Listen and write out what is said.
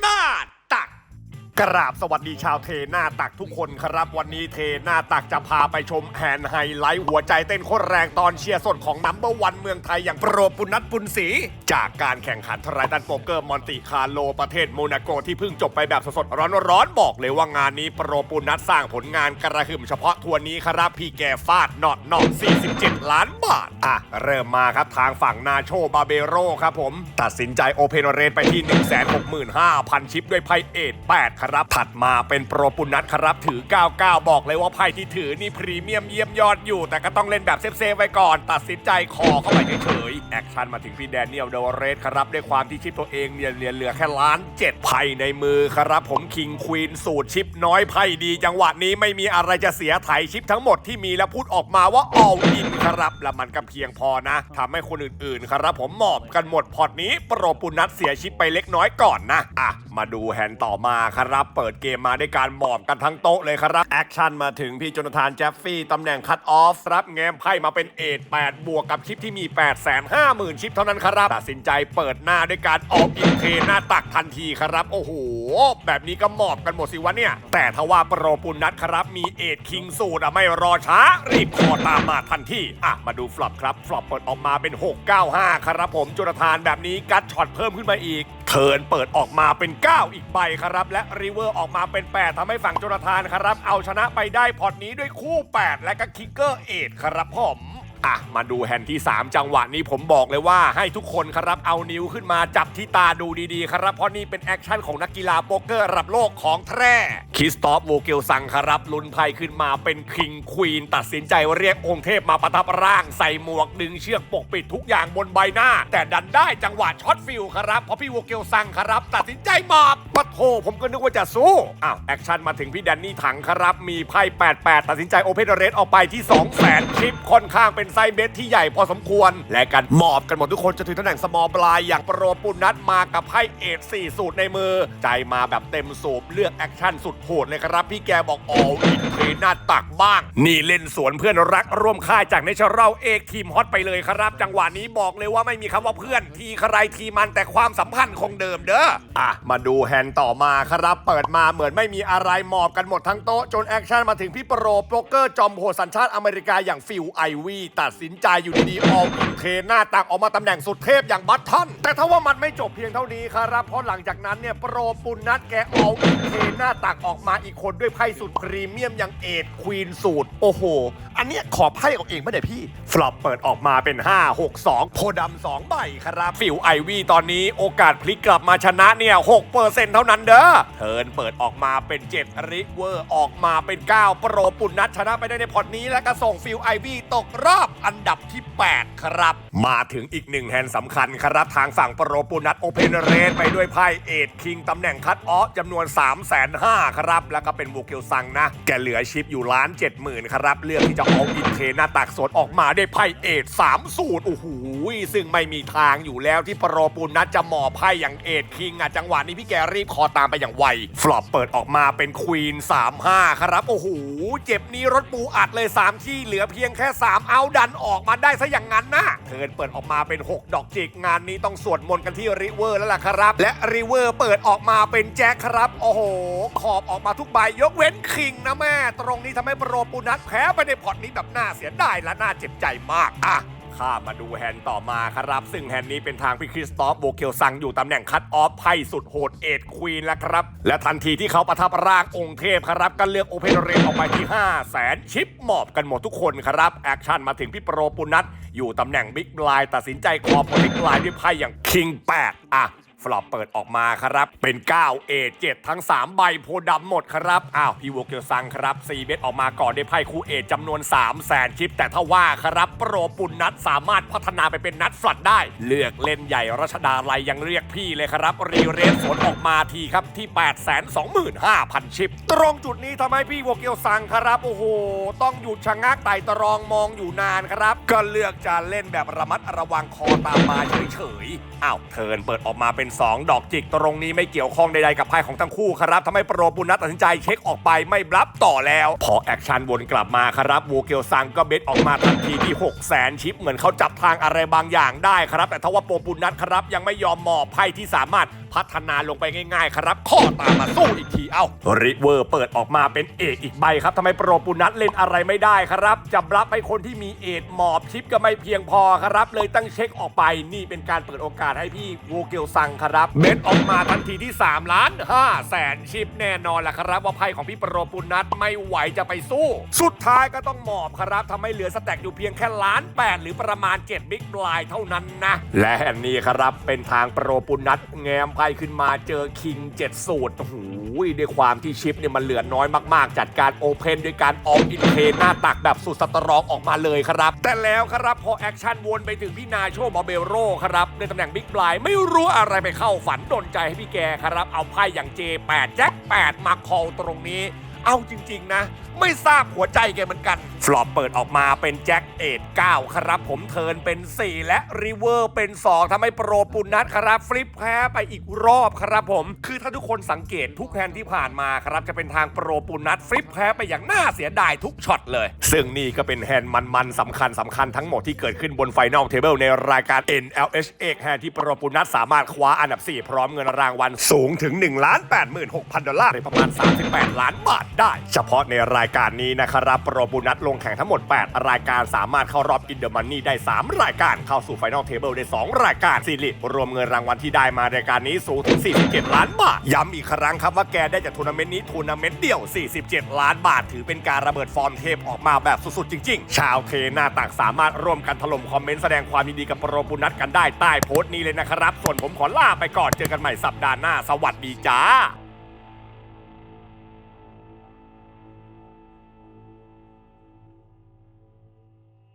หน้าตัก กราบสวัสดีชาวเทหน้าตักทุกคนครับวันนี้เทหน้าตักจะพาไปชมแฮนด์ไฮไลท์หัวใจเต้นโคตรแรงตอนเชียร์สดของนัมเบอร์วันเมืองไทยอย่างโปรปุณนัทปุณศรี จากการแข่งขันทรายดันโป๊กเกอร์มอนติคาร์โลประเทศโมนาโกที่เพิ่งจบไปแบบสดๆร้อนๆบอกเลยว่างานนี้โปรปุณนัทสร้างผลงานกระหึ่มเฉพาะทัวร์นี้ครับพี่แกฟาดนอดนอด47 ล้านบาท อะ เริ่มมาครับทางฝั่งนาโชบาเบโรครับผม ตัดสินใจโอเพนเรนไปที่ 165,000 ชิปด้วยไพ่เอท8ครับ ถัดมาเป็นโปรปุนัทครับถือ 99 บอกเลยว่าไพ่ที่ถือนี่พรีเมียมเยี่ยมยอดอยู่ แต่ก็ต้องเล่นแบบเซฟๆไว้ก่อน ตัดสินใจคอเข้าไปเฉยๆแอคชั่นมาถึงพี่แดเนียลเดวเรสครับด้วยความที่ชิปตัวเองเนี่ยเหลือแค่ล้านเจ็ดไพ่ในมือครับ ผมคิงควีนสูตรชิปน้อยไพ่ดี จังหวะนี้ไม่มีอะไรจะเสียไถชิปทั้งหมดที่มีแล้วพูดออกมาว่า all in ครับ และมันก็เพียงพอนะทำให้คนอื่นๆ ครับ ผมหมอบกันหมดพอร์ตนี้โปรปุนัทเสียชิปไปเล็กน้อยก่อนนะอะมาดูแฮนด์ต่อมาครับ เปิดเกมมาด้วยการหมอบกันทั้งโต๊ะเลยครับแอคชั่นมาถึงพี่โจนาธานแจฟฟี่ตำแหน่งคัตออฟรับแงมไพ่มาเป็นเอท8บวกกับชิปที่มี8 5 0 0 0 0ชิปเท่านั้นครับตัดสินใจเปิดหน้าด้วยการออกอินเทหน้าตักทันทีครับ โอ้โห แบบนี้ก็หมอบกันหมดสิวะเนี่ย แต่ทว่าโปรปุณนัทครับ มีเอทคิงสูตรอะไม่รอช้า รีบคอตามมาทันทีอะ มาดูฟลอปครับ ฟลอปเปิดออกมาเป็น 695 ครับผมโจนาธานแบบนี้กัดช็อตเพิ่มขึ้นมาอีกเทิร์นเปิดออกมาเป็น 9 อีกใบครับ และริเวอร์ออกมาเป็น 8ทำให้ฝั่งโจนาธานครับ เอาชนะไปได้พอร์ตนี้ด้วยคู่ 8 และก็คิกเกอร์เอทครับผม อะมาดูแฮนด์ที่ 3 จังหวะนี้ผมบอกเลยว่าให้ทุกคนครับเอานิ้วขึ้นมาจับที่ตาดูดีๆ ครับ เพราะนี่เป็นแอคชั่นของนักกีฬาโป๊กเกอร์ระดับโลกของแท้คริสตอฟโวเกลซังครับลุนไพ่ขึ้นมาเป็นคิงควีนตัดสินใจเรียกองค์เทพมาประทับร่างใส่หมวกดึงเชือกปกปิดทุกอย่างบนใบหน้า แต่ดันได้จังหวะช็อตฟิลครับเพราะพี่โวเกลซังครับ ตัดสินใจหมอบปะโทผมก็นึกว่าจะสู้อ้าวแอคชั่นมาถึงพี่แดนนี่ถังครับมีไพ่88 ตัดสินใจโอเพนเรสออกไปที่2 0 0 0 0 0ชิปค่อนข้างเป็นไซส์เบสที่ใหญ่พอสมควร และกันหมอบกันหมดทุกคนจะถึงตำแหน่งสมอลบลายอย่างโปรปุณนัทมากับไพ่เอท4สูตรในมือ ใจมาแบบเต็มสูบเลือกแอคชั่นสุดโหดเลยครับ พี่แกบอกออลอินเทหน้าตักบ้าง นี่เล่นสวนเพื่อนรักร่วมค่ายจากเนเชอรัลเอกทีมฮอตไปเลยครับ จังหวะนี้บอกเลยว่าไม่มีคำว่าเพื่อน ทีใครทีมันแต่ความสัมพันธ์คงเดิมเด้ออะมาดูแฮนด์ต่อมาครับ เปิดมาเหมือนไม่มีอะไรหมอบกันหมดทั้งโต๊ะจนแอคชั่นมาถึงพี่โปรโปรเกอร์จอมโหดสัญชาติอเมริกาอย่างฟิลไอวีตัดสินใจอยู่ดีๆออกเทหน้าตักออกมาตำแหน่งสุดเทพอย่างบัตทันแต่ถ้าว่ามันไม่จบเพียงเท่านี้ครับเพราะหลังจากนั้นเนี่ยโปรปุณนัทแกออาเทหน้าตักออกมาอีกคนด้วยไพ่สุดพรีเมียมอย่างเอทควีนสูตร โอ้โหอันเนี้ยขอไพ่ออกเองไม่ได้พี่ ฟลอปเปิดออกมาเป็น 5 6 2 โพดำ2ใบครับ ฟิวไอวีตอนนี้โอกาสพลิกกลับมาชนะเนี่ย6%เเท่านั้นเด้อ เทิร์นเปิดออกมาเป็น 7 ริเวอร์ออกมาเป็น 9 โปรปุณนัทชนะไปได้ในพอร์ตนี้ และก็ส่งฟิวไอวีตกรอบอันดับที่ 8 ครับ มาถึงอีกหนึ่งแฮนด์สำคัญครับทางฝั่งโปรปุณนัทโอเพนเรนไปด้วยไพ่เอทคิงตำแหน่งคัตออฟจำนวน 3 5 0 0 0 0ครับ แล้วก็เป็นโวเกลซังนะแกเหลือชิปอยู่ล้านเจ็ดหมื่นครับเลือกที่จะเอาอินเทนาตักสดออกมาได้ไพ่เอทสามสูตรโอ้โหซึ่งไม่มีทางอยู่แล้วที่ปรปุณนัทจะหมอบไพ่อย่างเอทคิงอะจังหวะนี้พี่แกรีบคอตามไปอย่างไวฟลอปเปิดออกมาเป็นควีน3-5 ครับ โอ้โห เจ็บนี้รถปูอัดเลย 3 ที่เหลือเพียงแค่ 3 เอาดันออกมาได้ซะอย่างนั้นนะเทินเปิดออกมาเป็น 6 ดอกจิกงานนี้ต้องสวดมนต์กันที่ริเวอร์แล้วล่ะครับ และริเวอร์เปิดออกมาเป็นแจ็คครับ โอ้โห ขอบออกมาทุกใบยกเว้นคิงนะแม่ ตรงนี้ทำให้โปรปูนัทแพ้ไปในพอร์ตนี้แบบน่าเสียดายและน่าเจ็บใจมากอะข้ามาดูแฮนด์ต่อมาครับ ซึ่งแฮนด์นี้เป็นทางพี่คริสตอฟโบเกลซังอยู่ตำแหน่งคัตออฟไพ่สุดโหดเอ็ดควีนแล้วครับ และทันทีที่เขาประทับร่างองค์เทพครับ ก็เลือกโอเพนเรนออกไปที่ 5 0 0แสนชิปหมอบกันหมดทุกคนครับ แอคชั่นมาถึงพี่โปรปุนัทอยู่ตำแหน่งบิ๊กบลายตัดสินใจคอพลิกบลายด้วยไพ่อย่างคิง8อะ ฟลอปเปิดออกมาครับ เป็น 9 เอ7ทั้ง 3 ใบโพดำหมดครับอ้าวพี่วอเกลซังครับ4เบ็ดออกมาก่อนได้ไพ่คู่เอจำนวน 3 0 0แสนชิป แต่ถ้าว่าครับโปรปุณนัทสามารถพัฒนาไปเป็นนัทฟลัดได้ เลือกเล่นใหญ่รัชดาลัยยังเรียกพี่เลยครับ รีเรสสวนออกมาทีครับที่ 8 2 5 0 0 0 ชิป ตรงจุดนี้ทำให้พี่วอเกลซังครับโอ้โหต้องหยุดชะงักไต่ตรองมองอยู่นานครับ ก็เลือกจะเล่นแบบระมัดระวังคอตามมาเฉยๆอ้าวเทินเปิดออกมาเป็น2 ดอกจิกตรงนี้ไม่เกี่ยวข้องใดๆกับไพ่ของทั้งคู่ครับทำให้โปรปุณนัทตัดสินใจเช็คออกไปไม่รับต่อแล้ว พอแอคชั่นวนกลับมาครับวูเกียวซังก็เบ็ดออกมาทันทีที่ 6 0 0 0 0ชิปเหมือนเขาจับทางอะไรบางอย่างได้ครับ แต่ทว่าโปรปุณนัทครับยังไม่ยอมมอบไพ่ที่สามารถพัฒนาลงไปง่ายๆ ครับ ข้อตามมาสู้อีกที เอ้าริเวอร์เปิดออกมาเป็นเอกอีกใบครับทำไมโปรปุนัทเล่นอะไรไม่ได้ครับจะรับให้คนที่มีเอทหมอบชิปก็ไม่เพียงพอครับ เลยตั้งเช็คออกไป นี่เป็นการเปิดโอกาสให้พี่วูเกียวซังครับเบ็ดออกมาทันทีที่ 3 ล้าน5แสนชิปแน่นอนแหละครับ ว่าไพ่ของพี่โปรปุณนัทไม่ไหวจะไปสู้ สุดท้ายก็ต้องหมอบครับทำให้เหลือสแต็กอยู่เพียงแค่ล้านแปดหรือประมาณ7บิ๊กบลายเท่านั้นนะ และอันนี้ครับเป็นทางโปรปุณนัทแง้มไพ่ขึ้นมาเจอคิง7สูตรโอ้โหด้วยความที่ชิปเนี่ยมันเหลือน้อยมากๆ จัดการโอเพนด้วยการออกอินเทนหน้าตักแบบสุดสตรองออกมาเลยครับ แต่แล้วครับพอแอคชั่นวนไปถึงพี่นาโชบอเบโรครับในตำแหน่งบิ๊กบลายไม่รู้อะไรไปเข้าฝันดนใจให้พี่แกครับ เอาไพ่อย่าง J8 แจ็ค8มาคอลตรงนี้ เอาจริง ๆ นะ ไม่ทราบหัวใจแกเหมือนกัน ฟลอปเปิดออกมาเป็นแจ็คเอท9ครับผมเทินเป็น 4 และรีเวอร์เป็น 2ทำให้โปรปุนัทครับฟลิปแพ้ไปอีกรอบครับผม คือถ้าทุกคนสังเกตทุกแฮนที่ผ่านมาครับจะเป็นทางโปรปุนัทฟลิปแพ้ไปอย่างน่าเสียดายทุกช็อตเลย ซึ่งนี่ก็เป็นแฮนด์มันๆสำคัญสำคัญทั้งหมดที่เกิดขึ้นบนไฟนอลเทเบิลในรายการ NLH เอกแฮนด์ที่โปรปุนัทสามารถคว้าอันดับ 4 พร้อมเงินรางวัลสูงถึง1ล้าน86,000ดอลลาร์หรือประมาณ 38 ล้านบาทได้ เฉพาะในรายการนี้นะครับโปรบุนัทลงแข่งทั้งหมด 8 รายการสามารถเข้ารอบอินเดอร์มันนี่ได้ 3 รายการเข้าสู่ไฟนอลเทเบิลได้ 2 รายการสิริรวมเงินรางวัลที่ได้มารายการนี้สูงถึง 47 ล้านบาท ย้ำอีกครั้งครับว่าแกได้จากทัวร์นาเมนต์นี้ทัวร์นาเมนต์เดี่ยว 47 ล้านบาท ถือเป็นการระเบิดฟอร์มเทพออกมาแบบสุดๆจริง ๆ ชาวเทหน้าต่างสามารถร่วมกันถล่มคอมเมนต์แสดงความยินดีกับโปรบุนัทกันได้ใต้โพสต์นี้เลยนะครับส่วนผมขอลาไปก่อนเจอกันใหม่สัปดาห์หน้า สวัสดีจ้า